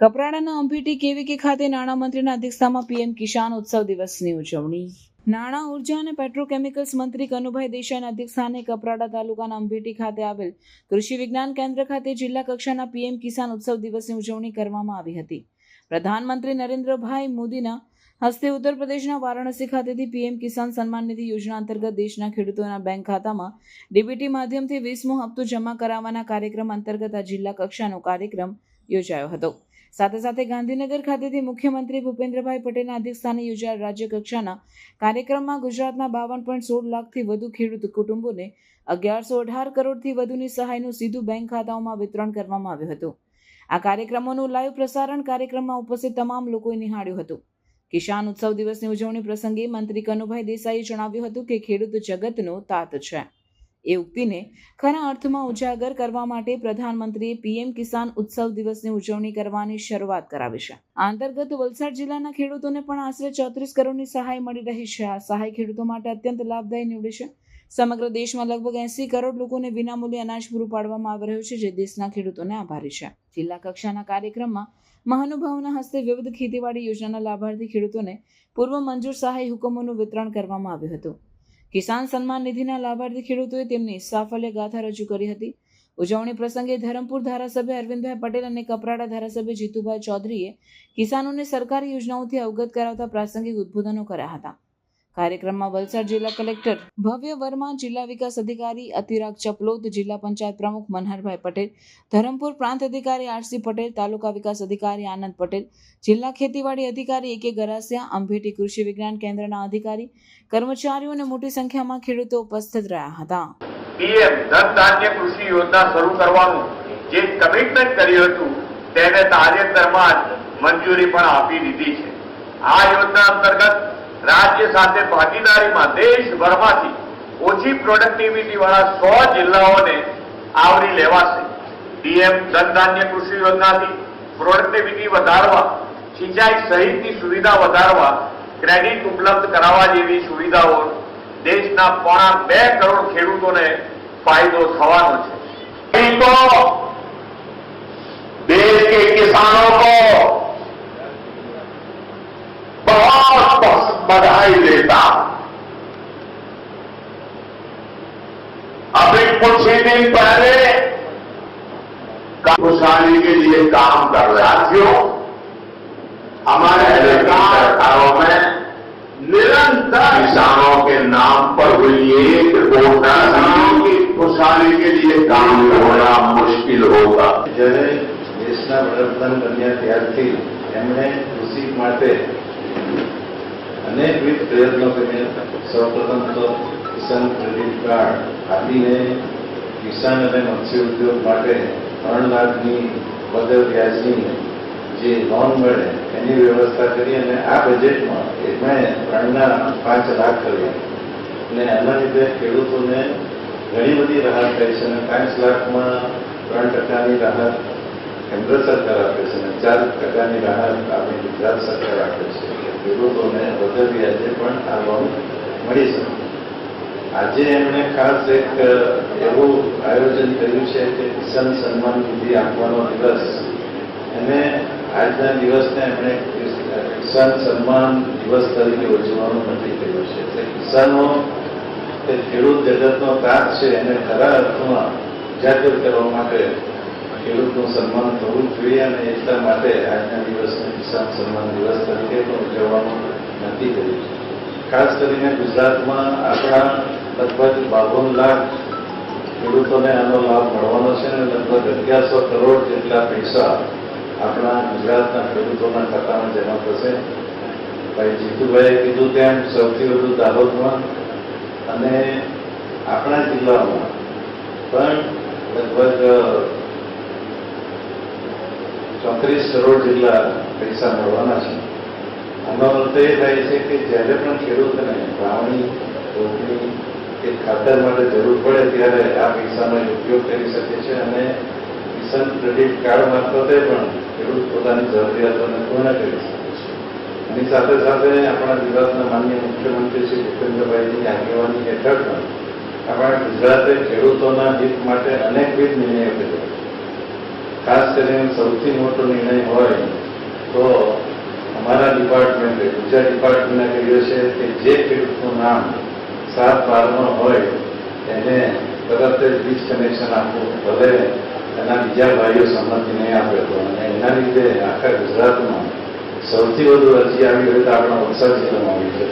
કપરાડાના અંભેટી કેવીકે ખાતે નાણામંત્રીના અધ્યક્ષતામાં પીએમ કિસાન ઉત્સવ દિવસની ઉજવણી. નાણાં, ઊર્જા અને પેટ્રોકેમિકલ્સ મંત્રી કનુભાઈ દેસાઈના અધ્યક્ષસ્થાને કપરાડા તાલુકાના અંભેટી ખાતે આવેલ કૃષિ વિજ્ઞાન કેન્દ્ર ખાતે જિલ્લા કક્ષાના પીએમ કિસાન ઉત્સવ દિવસની ઉજવણી કરવામાં આવી હતી. પ્રધાનમંત્રી નરેન્દ્રભાઈ મોદીના હસ્તે ઉત્તર પ્રદેશના વારાણસી ખાતેથી પીએમ કિસાન સન્માન નિધિ યોજના અંતર્ગત દેશના ખેડૂતોના બેંક ખાતામાં ડીબીટી માધ્યમથી વીસમો હપ્તો જમા કરાવવાના કાર્યક્રમ અંતર્ગત આ જિલ્લા કક્ષાનો કાર્યક્રમ યોજાયો હતો. સાથે સાથે ગાંધીનગર ખાતેથી મુખ્યમંત્રી ભૂપેન્દ્રભાઈ પટેલના અધ્યક્ષસ્થાને યોજાયેલ રાજ્ય કક્ષાના કાર્યક્રમમાં ગુજરાતના બાવન પોઈન્ટ સોળ લાખથી વધુ ખેડૂત કુટુંબોને અગિયારસો અઢાર કરોડથી વધુની સહાયનું સીધું બેંક ખાતાઓમાં વિતરણ કરવામાં આવ્યું હતું. આ કાર્યક્રમોનું લાઈવ પ્રસારણ કાર્યક્રમમાં ઉપસ્થિત તમામ લોકોએ નિહાળ્યું હતું. કિસાન ઉત્સવ દિવસની ઉજવણી પ્રસંગે મંત્રી કનુભાઈ દેસાઈએ જણાવ્યું હતું કે ખેડૂત જગતનો તાત છે. એ ઉક્તિને ખરા અર્થમાં ઉજાગર કરવા માટે પ્રધાનમંત્રીએ પીએમ કિસાન ઉત્સવ દિવસની ઉજવણી કરવાની શરૂઆત કરાવી છે. આ અંતર્ગત વલસાડ જિલ્લાના ખેડૂતોને પણ આશરે ચોત્રીસ કરોડની સહાય મળી રહી છે. આ સહાય ખેડૂતો માટે અત્યંત લાભદાયી નીવડી છે. સમગ્ર દેશમાં લગભગ એસી કરોડ લોકોને વિનામૂલ્યે અનાજ પૂરું પાડવામાં આવી રહ્યું છે, જે દેશના ખેડૂતોને આભારી છે. જિલ્લા કક્ષાના કાર્યક્રમમાં મહાનુભાવોના હસ્તે વિવિધ ખેતીવાડી યોજનાના લાભાર્થી ખેડૂતોને પૂર્વ મંજૂર સહાય હુકમોનું વિતરણ કરવામાં આવ્યું હતું. કિસાન સન્માન નિધિના લાભાર્થી ખેડૂતોએ તેમની સાફલ્ય ગાથા રજૂ કરી હતી. ઉજવણી પ્રસંગે ધરમપુર ધારાસભ્ય અરવિંદભાઈ પટેલ અને કપરાડા ધારાસભ્ય જીતુભાઈ ચૌધરીએ કિસાનોને સરકારી યોજનાઓથી અવગત કરાવતા પ્રાસંગિક ઉદ્બોધનો કર્યા હતા. કાર્યક્રમમાં વલસાડ જિલ્લા કલેક્ટર ભવ્ય વર્મા, જિલ્લા વિકાસ અધિકારી અતિરાગ ચપલોદ, જિલ્લા પંચાયત પ્રમુખ મનહરભાઈ પટેલ, ધરમપુર પ્રાંત અધિકારી આરસી પટેલ, તાલુકા વિકાસ અધિકારી આનંદ પટેલ, જિલ્લા ખેતીવાડી અધિકારી એ ગરાસિયા, અંભેટી કૃષિ વિજ્ઞાન કેન્દ્રના અધિકારી, કર્મચારીઓ અને મોટી સંખ્યામાં ખેડૂતો ઉપસ્થિત રહ્યા હતા. પીએમ ધન કૃષિ યોજના શરૂ કરવાનું જે કમિટમેન્ટ કર્યું હતું, તેને તાજેતરમાં મંજૂરી પણ આપી દીધી છે. આ યોજના અંતર્ગત રાજ્ય સાથે ભાગીદારીમાં દેશભરમાંથી ઓછી પ્રોડક્ટિવિટી વાળા સો જિલ્લાઓને આવરી લેવાશે. પીએમ ધનધાન્ય કૃષિ યોજનાથી પ્રોડક્ટિવિટી વધારવા, સિંચાઈ સહિતની સુવિધા વધારવા ક્રેડિટ ઉપલબ્ધ કરાવવા જેવી સુવિધાઓ દેશના પોણા બે કરોડ ખેડૂતોને ફાયદો થવાનો છે. कुछ ही दिन पहले खुशहाली के लिए काम कर रहे साथियों हमारे सरकार सरकारों में निरंतर किसानों के नाम पर हुई एक घोषणा किसानों की खुशहाली के लिए काम करना मुश्किल होगा જ્યારે દેશના વડાપ્રધાન બન્યા ત્યારથી એમણે કૃષિ માટે અનેકવિધ પ્રયત્નો કર્યા સૌપ્રથમ તો કિસાન કાર્ડ આપીને કિસાન અને મત્સ્ય ઉદ્યોગ માટે ત્રણ લાખની બદલ વ્યાજની જે લોન મળે, એની વ્યવસ્થા કરી અને આ બજેટમાં એમણે ત્રણના પાંચ લાખ કર્યા. અને આના લીધે ખેડૂતોને ઘણી બધી રાહત થઈ છે અને પાંચ લાખમાં ત્રણ ટકાની રાહત કેન્દ્ર સરકાર આપે છે અને ચાર ટકાની રાહત આપણી ગુજરાત સરકાર આપે છે. ખેડૂતોને વધુ વ્યાજે પણ આ લોન મળી શકે. આજે એમણે ખાસ એક એવું આયોજન કર્યું છે કે કિસાન સન્માન નિધિ આપવાનો દિવસ. એને આજના દિવસને એમણે કિસાન સન્માન દિવસ તરીકે ઉજવવાનું નક્કી કર્યું છે. એટલે કિસાનો, તે ખેડૂત જગતનો કાચ છે, એને ખરા અર્થમાં ઉજાગર કરવા માટે ખેડૂતનું સન્માન થવું જોઈએ અને એટલા માટે આજના દિવસને કિસાન સન્માન દિવસ તરીકે પણ ઉજવવાનું નક્કી કર્યું છે. ખાસ કરીને ગુજરાતમાં આપણા લગભગ બાવન લાખ ખેડૂતોને આનો લાભ મળવાનો છે અને લગભગ અગિયારસો કરોડ જેટલા પૈસા આપણા ગુજરાતના ખેડૂતોના ખાતામાં જમા થશે. ભાઈ જીતુભાઈએ કીધું તેમ સૌથી વધુ દાહોદમાં અને આપણા જિલ્લામાં પણ લગભગ ચોત્રીસ કરોડ જેટલા પૈસા મળવાના છે. આનો અર્થ એ થાય છે કે જ્યારે પણ ખેડૂતને વાવણી, રોપણી કે ખાતર માટે જરૂર પડે ત્યારે આ પૈસાનો ઉપયોગ કરી શકે છે અને કિસાન ક્રેડિટ કાર્ડ મારફતે પણ ખેડૂત પોતાની જરૂરિયાતોને પૂર્ણ કરી શકે છે. એની સાથે સાથે આપણા ગુજરાતના માન્ય મુખ્યમંત્રી શ્રી ભૂપેન્દ્રભાઈની આગેવાની હેઠળ પણ આપણા ગુજરાતે ખેડૂતોના હિત માટે અનેકવિધ નિર્ણયો કર્યા ખાસ કરીને સૌથી મોટો નિર્ણય હોય તો અમારા ડિપાર્ટમેન્ટે ગુજરાત ડિપાર્ટમેન્ટે કર્યો છે કે જે ખેડૂતનું નામ સાત બારનો હોય, એને તરત જ વીજ કનેક્શન આપવું. ભલે એના બીજા ભાઈઓ સંમતિ નહીં આપે તો અને એના લીધે આખા ગુજરાતમાં સૌથી વધુ અરજી આવી હોય તો આપણા વલસાડ જિલ્લામાં આવી છે.